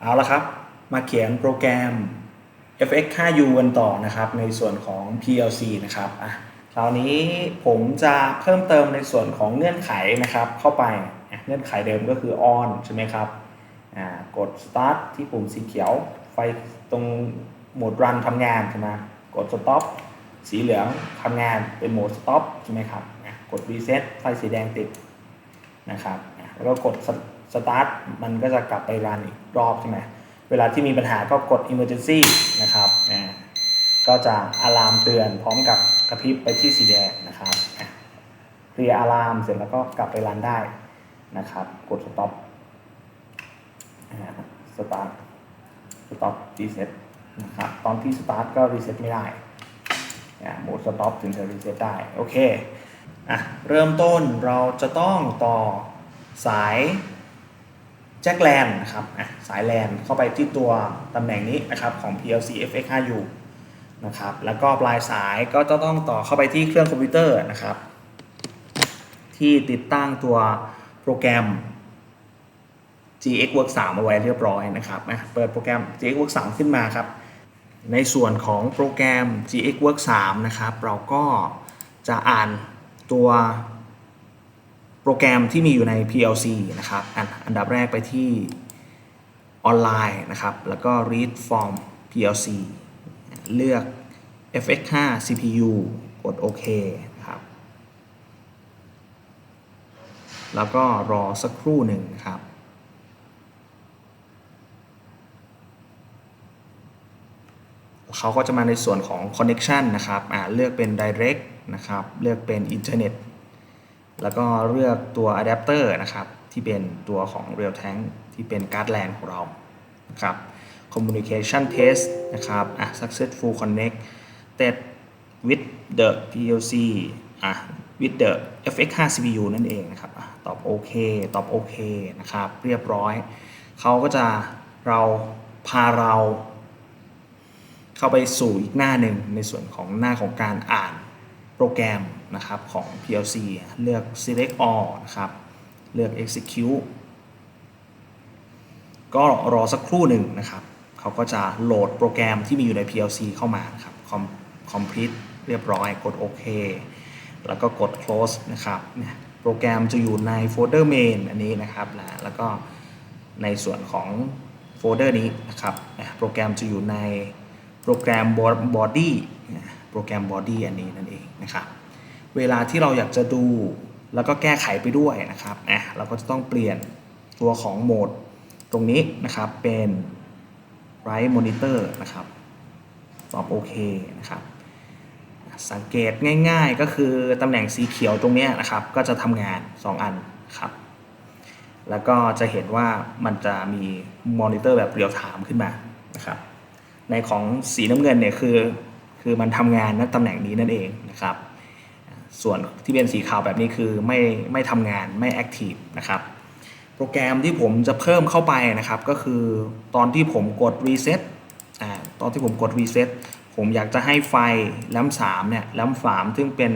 เอาละครับ มาเขียนโปรแกรม fx 5u กันต่อนะครับในส่วนของ PLC นะครับอะคราวนี้ผมจะเพิ่มเติมในส่วนของเงื่อนไขนะครับ เข้าไปเงื่อนไขเดิมก็คือ on ใช่ไหมครับอ่ากด start ที่ปุ่มสีเขียว ไฟตรงโหมด run ทำงานใช่ไหมกด stop สีเหลืองทำงานเป็นโหมด stop ใช่ไหมครับกด reset ไฟสีแดงติดนะครับแล้วก็กด start มันก็จะกลับไปรันอีกรอบใช่ไหมเวลาที่มีปัญหาก็กด emergency นะครับอ่าก็จะอะลามเตือนพร้อมกับกระพริบไปที่สีแดงนะครับเคลียร์อะลามเสร็จแล้วก็กลับไปรันได้นะครับ กด stop อ่า start stop reset นะครับตอนที่ start ก็ reset ไม่ได้อ่าโหมด stop ถึงจะ reset ได้ โอเคอะเริ่มต้นเราจะต้องต่อสาย จ็คแลนนะครับอะสายแลนเข้าไปที่ตัวตำแหน่งนี้นะครับของ PLC FX5U นะครับแล้วก็ปลายสายก็จะต้องต่อเข้าไปที่เครื่องคอมพิวเตอร์นะครับที่ติดตั้งตัวโปรแกรม GX Work 3เอาไว้เรียบร้อยนะครับอะเปิดโปรแกรม GX Work 3ขึ้นมาครับในส่วนของโปรแกรม GX Work 3นะครับเราก็จะอ่านตัว โปรแกรมที่มีอยู่ใน PLC นะครับอันอันดับแรกไปที่ออนไลน์นะครับ แล้วก็ read from PLC เลือก FX5 CPU กดโอเคนะครับ แล้วก็รอสักครู่หนึ่งนะครับ เขาก็จะมาในส่วนของ connection นะครับ เลือกเป็น direct นะครับ เลือกเป็น internet แล้วก็เลือกตัวอะแดปเตอร์นะครับที่เป็นตัวของ Real Tank ที่เป็นการ์ดแลนของเรานะครับ Communication Test นะครับอะ Successful Connect Test with the PLC อะ with the FX5 CPU นั่นเองนะครับอตอบโอเคตอบโอเคนะครับ เรียบร้อย เขาก็จะเราพาเรา เข้าไปสู่อีกหน้าหนึ่งในส่วนของหน้าของการอ่านโปรแกรม นะครับของ PLC เลือก select all นะครับ เลือก execute ก็รอสักครู่หนึ่งนะครับ เขาก็จะโหลดโปรแกรมที่มีอยู่ใน PLC เข้ามาครับ complete เรียบร้อย กดโอเค แล้วก็กด close นะครับเนี่ยโปรแกรมจะอยู่ในโฟลเดอร์ main อันนี้นะครับนะแล้วก็ในส่วนของโฟลเดอร์นี้นะครับ โปรแกรมจะอยู่ในโปรแกรม body โปรแกรม body อันนี้นั่นเองนะครับ เวลาที่เราอยากจะดู แล้วก็แก้ไขไปด้วยนะครับอะเราก็จะต้องเปลี่ยนตัวของโหมดตรงนี้นะครับเป็น right monitor นะครับตอบโอเคนะครับสังเกตง่ายๆก็คือตำแหน่งสีเขียวตรงนี้นะครับ ก็จะทำงาน 2 อันครับ แล้วก็จะเห็นว่ามันจะมีมอนิเตอร์แบบเรียลไทม์ขึ้นมานะครับ ในของสีน้ำเงินเนี่ยคือ คือมันทำงานณตำแหน่งนี้นั่นเองนะครับ ส่วนที่เป็นสีขาวแบบนี้คือไม่ไม่ทำงานไม่แอคทีฟนะครับโปรแกรมที่ผมจะเพิ่มเข้าไปนะครับ ก็คือตอนที่ผมกด reset อ่าตอนที่ผมกด reset ผมอยากจะให้ไฟแลมสามเนี่ยแลมสามซึ่งเป็น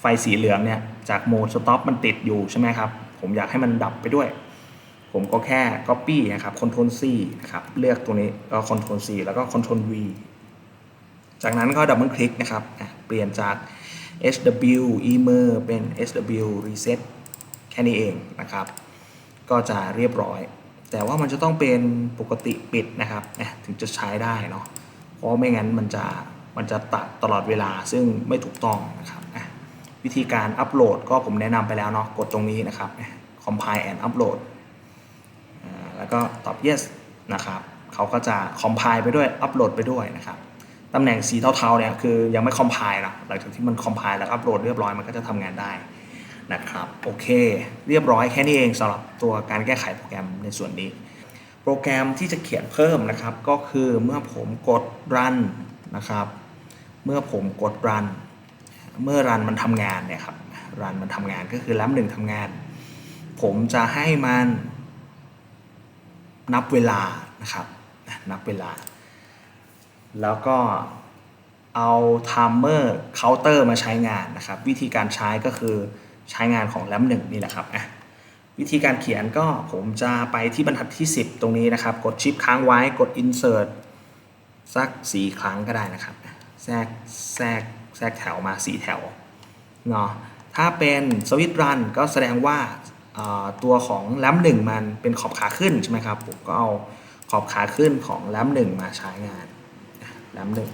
ไฟสีเหลืองเนี่ยจากโหมด stop มันติดอยู่ใช่ไหมครับ ผมอยากให้มันดับไปด้วย ผมก็แค่ copy นะครับ Ctrl C นะครับเลือกตัวนี้ก็ Ctrl C แล้วก็ Ctrl V จากนั้นก็ดับเบิลคลิกนะครับเปลี่ยนจาก HW Emer เป็น SW Reset แค่นี้เองนะครับ ก็จะเรียบร้อย แต่ว่ามันจะต้องเป็นปกติปิดนะครับนะถึงจะใช้ได้เนาะเพราะไม่งั้นมันจะมันจะตัดตลอดเวลาซึ่งไม่ถูกต้องนะครับนะวิธีการอัปโหลดก็ผมแนะนำไปแล้วเนาะกดตรงนี้นะครับ compile and upload แล้วก็ตอบ yes นะครับเขาก็จะ compile ไปด้วยอัปโหลดไปด้วยนะครับ ตำแหน่งสีเทาๆเนี่ยคือยังไม่ compile นะหลังจากที่มัน compile แล้วอัปโหลดเรียบร้อยมันก็จะทำงานได้นะครับโอเค เรียบร้อยแค่นี้เองสำหรับตัวการแก้ไขโปรแกรมในส่วนนี้ โปรแกรมที่จะเขียนเพิ่มนะครับก็คือเมื่อผมกด run นะครับเมื่อผมกด run เมื่อ run มันทำงานเนี่ยครับ run มันทำงานก็คือแลมหนึ่งทำงาน ผมจะให้มันนับเวลานะครับนับเวลา แล้วก็เอาไทม์เมอร์เคาน์เตอร์มาใช้งานนะครับ วิธีการใช้ก็คือใช้งานของแรมหนึ่งนี่แหละครับอะวิธีการเขียนก็ผมจะไปที่บรรทัดที่ 10 ตรงนี้นะครับ กดชิปค้างไว้กด insert สัก 4 ครั้งก็ได้นะครับ แทรกแทรกแทรกแถวมา 4 แถวเนาะถ้าเป็นสวิตรันก็แสดงว่าตัวของแรมหนึ่งมันเป็นขอบขาขึ้นใช่ไหมครับ ผมก็เอาขอบขาขึ้นของแรมหนึ่งมาใช้งาน แรมหนึ่ง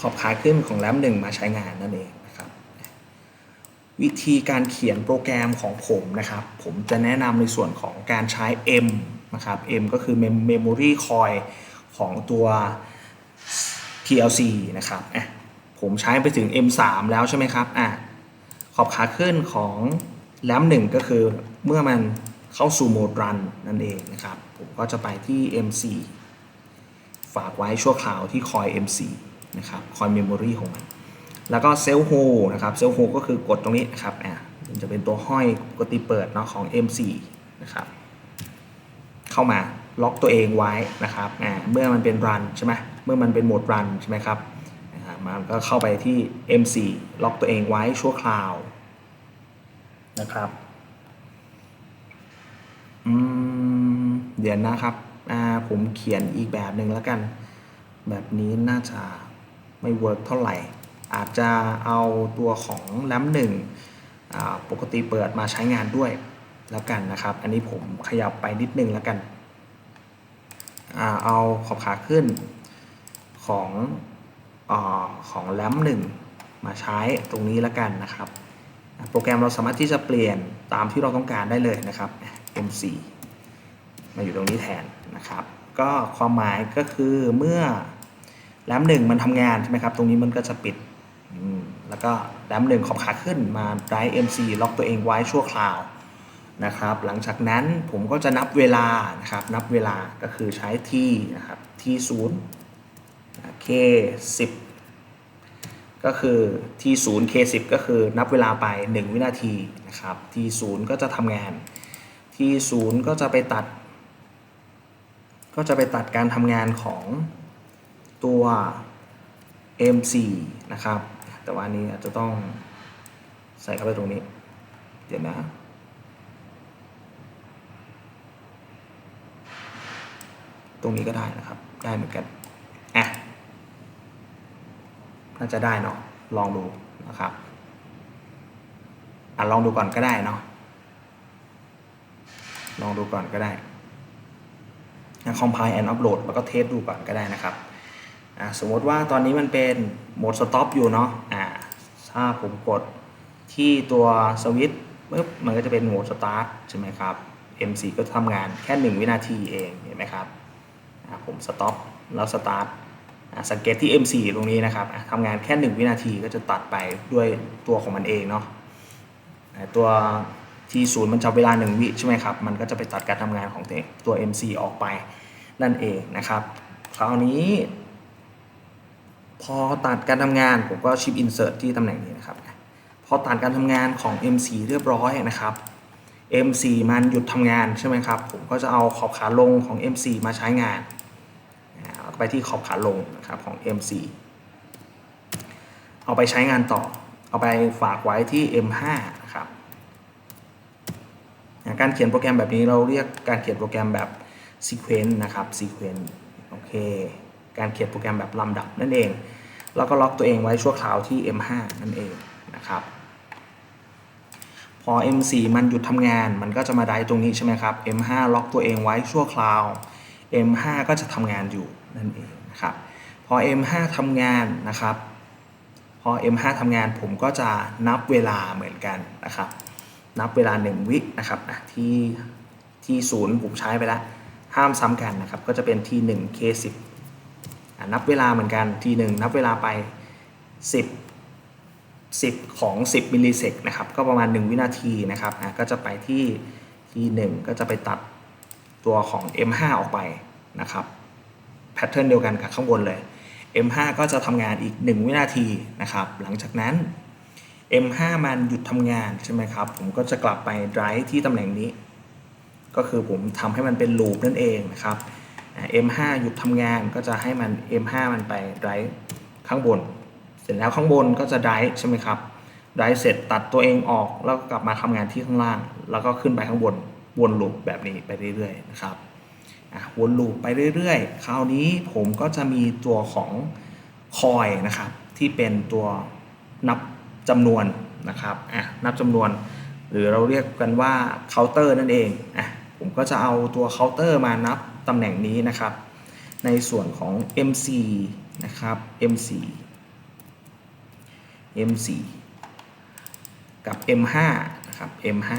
ขอบขาขึ้นของแรมหนึ่งมาใช้งานนั่นเองนะครับ วิธีการเขียนโปรแกรมของผมนะครับ ผมจะแนะนำในส่วนของการใช้ M นะครับ M ก็คือ Memory Coil ของตัว PLC นะครับอะผมใช้ไปถึง M3 แล้วใช่ไหมครับอะขอบขาขึ้นของแรมหนึ่งก็คือเมื่อมันเข้าสู่โหมดรันนั่นเองนะครับ ผมก็จะไปที่ M4 ฝากไว้ชั่วคราวที่คอย M4 นะครับคอยเมมโมรีของมัน แล้วก็เซลล์โฮนะครับเซลล์โฮก็คือกดตรงนี้นะครับอะมันจะเป็นตัวห้อยปกติเปิดเนาะของ M4 นะครับเข้ามาล็อกตัวเองไว้นะครับอ่าเมื่อมันเป็นรันใช่ไหมเมื่อมันเป็นโหมดรันใช่ไหมครับอ่ามันก็เข้าไปที่ M4 ล็อกตัวเองไว้ชั่วคราวนะครับ อืม เดี๋ยวนะครับ อ่าผมเขียนอีกแบบหนึ่งแล้วกัน แบบนี้น่าจะไม่เวิร์กเท่าไหร่ อาจจะเอาตัวของแรมหนึ่งปกติเปิดมาใช้งานด้วยแล้วกันนะครับ อันนี้ผมขยับไปนิดนึงแล้วกันอเอาขอบขาขึ้นของอของแรมหนึ่งมาใช้ตรงนี้แล้วกันนะครับ โปรแกรมเราสามารถที่จะเปลี่ยนตามที่เราต้องการได้เลยนะครับ M4 มาอยู่ตรงนี้แทน นะครับ ก็ความหมายก็คือเมื่อแรมหนึ่งมันทำงานใช่ไหมครับ ตรงนี้มันก็จะปิด แล้วก็แรมหนึ่งขอบขาขึ้นมาไดรฟ์ MC ล็อกตัวเองไว้ชั่วคราวนะครับ หลังจากนั้นผมก็จะนับเวลานะครับ นับเวลาก็คือใช้ที่นะครับที่ศูนย์ K 10ก็คือที่ศูนย์ K 10ก็คือนับเวลาไป 1 วินาทีนะครับที่ศูนย์ก็จะทำงาน ที่ศูนย์ก็จะไปตัด ก็จะไปตัดการทำงานของตัว M4 นะครับ แต่ว่านนี้อาจจะต้องใส่เข้าไปตรงนี้ เดี๋ยวนะ ตรงนี้ก็ได้นะครับ ได้เหมือนกัน อะ น่าจะได้เนาะ ลองดูนะครับ อะลองดูก่อนก็ได้เนาะ ลองดูก่อนก็ได้ คอมไพล์แอนด์อัปโหลดแล้วก็เทสดูก่อนก็ได้นะครับสมมติว่าตอนนี้มันเป็นโหมดสต็อปอยู่เนาะอ่าถ้าผมกดที่ตัวสวิตช์ปึ๊บมันก็จะเป็นโหมดสตาร์ทใช่ไหมครับ MC ก็ทำงานแค่ 1 วินาทีเองเห็นไหมครับผมสต็อปแล้วสตาร์ทสังเกตที่ MC ตรงนี้นะครับทำงานแค่ 1 วินาทีก็จะตัดไปด้วยตัวของมันเองเนาะตัว ที่ศูนย์มันจะเวลา 1 วิใช่ไหมครับ มันก็จะไปตัดการทำงานของตัว MC ออกไปนั่นเองนะครับ คราวนี้ พอตัดการทำงานผมก็ชิป insert ที่ตำแหน่งนี้นะครับ พอตัดการทำงานของ MC เรียบร้อยนะครับ MC มันหยุดทำงานใช่ไหมครับ ผมก็จะเอาขอบขาลงของ MC มาใช้งานเอาไปที่ขอบขาลงนะครับของ MC เอาไปใช้งานต่อ เอาไปฝากไว้ที่ M5 การเขียนโปรแกรมแบบนี้เราเรียกการเขียนโปรแกรมแบบ sequence นะครับ sequence โอเค การเขียนโปรแกรมแบบลำดับนั่นเอง แล้วก็ล็อกตัวเองไว้ชั่วคราวที่ M5 นั่นเองนะครับ พอ M4 มันหยุดทำงานมันก็จะมาได้ตรงนี้ใช่ไหมครับ M5 ล็อกตัวเองไว้ชั่วคราว M5 ก็จะทำงานอยู่นั่นเองนะครับ พอ M5 ทำงานนะครับ พอ M5 ทำงานผมก็จะนับเวลาเหมือนกันนะครับ นับเวลา 1 วินะครับที่ที่ศูนย์ผมใช้ไปแล้ว ห้ามซ้ำกันนะครับ ก็จะเป็นที่1 K10 นับเวลาเหมือนกันทีหนึ่งนับเวลาไป 10 10 ของ 10มิลลิเซกนะครับ ก็ประมาณ 1 วินาทีนะครับก็จะไปที่ที่1ก็จะไปตัดตัวของ M5 ออกไปนะครับแพทเทิร์นเดียวกันกับข้างบนเลย M5 ก็จะทำงานอีก 1 วินาทีนะครับ หลังจากนั้น M5 มันหยุดทำงานใช่ไหมครับ ผมก็จะกลับไป drive ที่ตำแหน่งนี้ ก็คือผมทำให้มันเป็นลูปนั่นเองนะครับ M5 หยุดทำงานก็จะให้มัน M5 มันไป drive ข้างบน เสร็จแล้วข้างบนก็จะ drive ใช่ไหมครับได้เสร็จตัดตัวเองออกแล้วก็กลับมาทำงานที่ข้างล่าง แล้วก็ขึ้นไปข้างบนวนลูปแบบนี้ไปเรื่อยๆนะครับวนลูปไปเรื่อยๆ คราวนี้ผมก็จะมีตัวของคอยนะครับที่เป็นตัวนับ จำนวนนะครับอะนับจำนวน หรือเราเรียกกันว่าเคาน์เตอร์นั่นเองอะผมก็จะเอาตัวเคาน์เตอร์มานับตำแหน่งนี้นะครับ ในส่วนของ MC นะครับ MC M4 กับ M5 นะครับ M5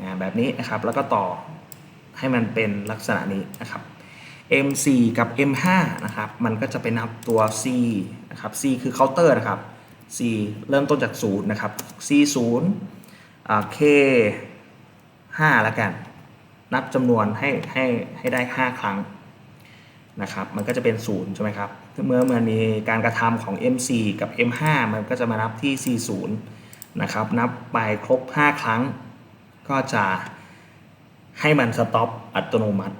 อ่าแบบนี้นะครับแล้วก็ต่อให้มันเป็นลักษณะนี้นะครับ M4 กับ M5 นะครับ มันก็จะไปนับตัว C นะครับ C คือเคาน์เตอร์นะครับ C เริ่มต้นจาก0นะครับ C 0อ่า K 5แล้วกัน นับจำนวนให้ให้ให้ได้ 5 ครั้งนะครับ มันก็จะเป็น0ใช่ไหมครับ เมื่อมันมีการกระทำของ M4 กับ M5 มันก็จะมานับที่ C0 นะครับ นับไปครบ 5 ครั้ง ก็จะให้มันสต็อปอัตโนมัติ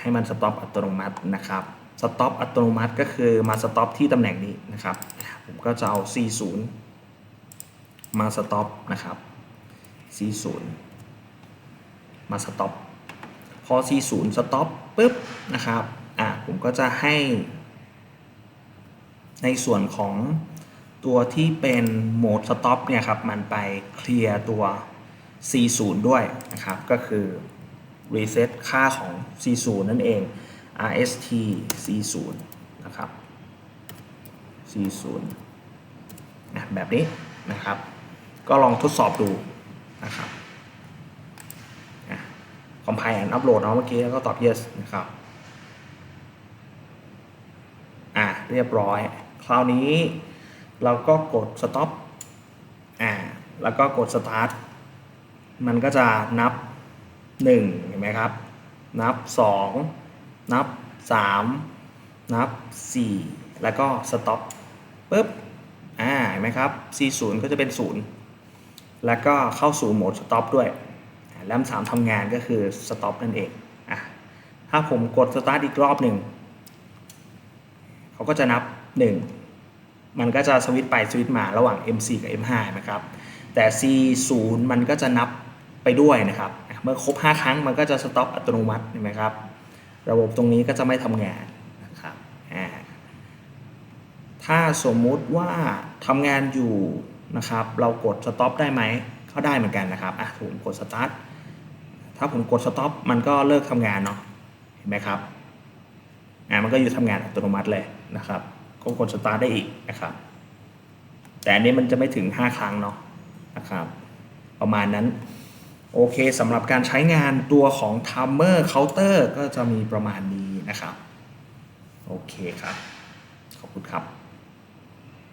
ให้มันสต็อปอัตโนมัตินะครับ ต็อปอัตโนมัติก็คือมาสต็อปที่ตำแหน่งนี้นะครับ ผมก็จะเอา C0 มาสต็อปนะครับ C0 มาสต็อปพอ C0 สต็อปปุ๊บนะครับอะผมก็จะให้ ในส่วนของตัวที่เป็นโหมดสต็อปเนี่ยครับ มันไปเคลียร์ตัว C0 ด้วยนะครับ ก็คือ reset ค่าของ C0 นั่นเอง RST C0 นะครับ C0 นะแบบนี้นะครับ ก็ลองทดสอบดูนะครับคอมไพล์แอนอัปโหลดเนาะเมื่อกี้แล้วก็ตอบ yes นะครับอะเรียบร้อย คราวนี้เราก็กด stop อ่าแล้วก็กด start มันก็จะนับ 1 เห็นไหมครับ นับ 2 นับ 3 นับ 4 แล้วก็ stop ปุ๊บอ่าเห็นไหมครับ C0 ก็จะเป็น 0 แล้วก็เข้าสู่โหมด stop ด้วยแรม3ทำงานก็คือ stop นั่นเองอะถ้าผมกด start อีกรอบหนึ่งเขาก็จะนับ 1 มันก็จะสวิตไปสวิตมาระหว่าง M4 กับ M5 นะครับ แต่ C0 มันก็จะนับไปด้วยนะครับ เมื่อครบ 5 ครั้งมันก็จะ stop อัตโนมัติเห็นไหมครับ ระบบตรงนี้ก็จะไม่ทำงานนะครับถ้าสมมุติว่าทำงานอยู่นะครับ เรากด stop ได้ไหมก็ได้เหมือนกันนะครับอะผมกด start ถ้าผมกด stop มันก็เลิกทำงานเนาะเห็นไหมครับอ่ามันก็อยู่ทำงานอัตโนมัติเลยนะครับก็กด start ได้อีกนะครับ แต่อันนี้มันจะไม่ถึง 5 ครั้งเนาะนะครับ ประมาณนั้น โอเคสำหรับการใช้งานตัวของ timer counter ก็จะมีประมาณนี้นะครับ โอเคครับ ขอบคุณครับ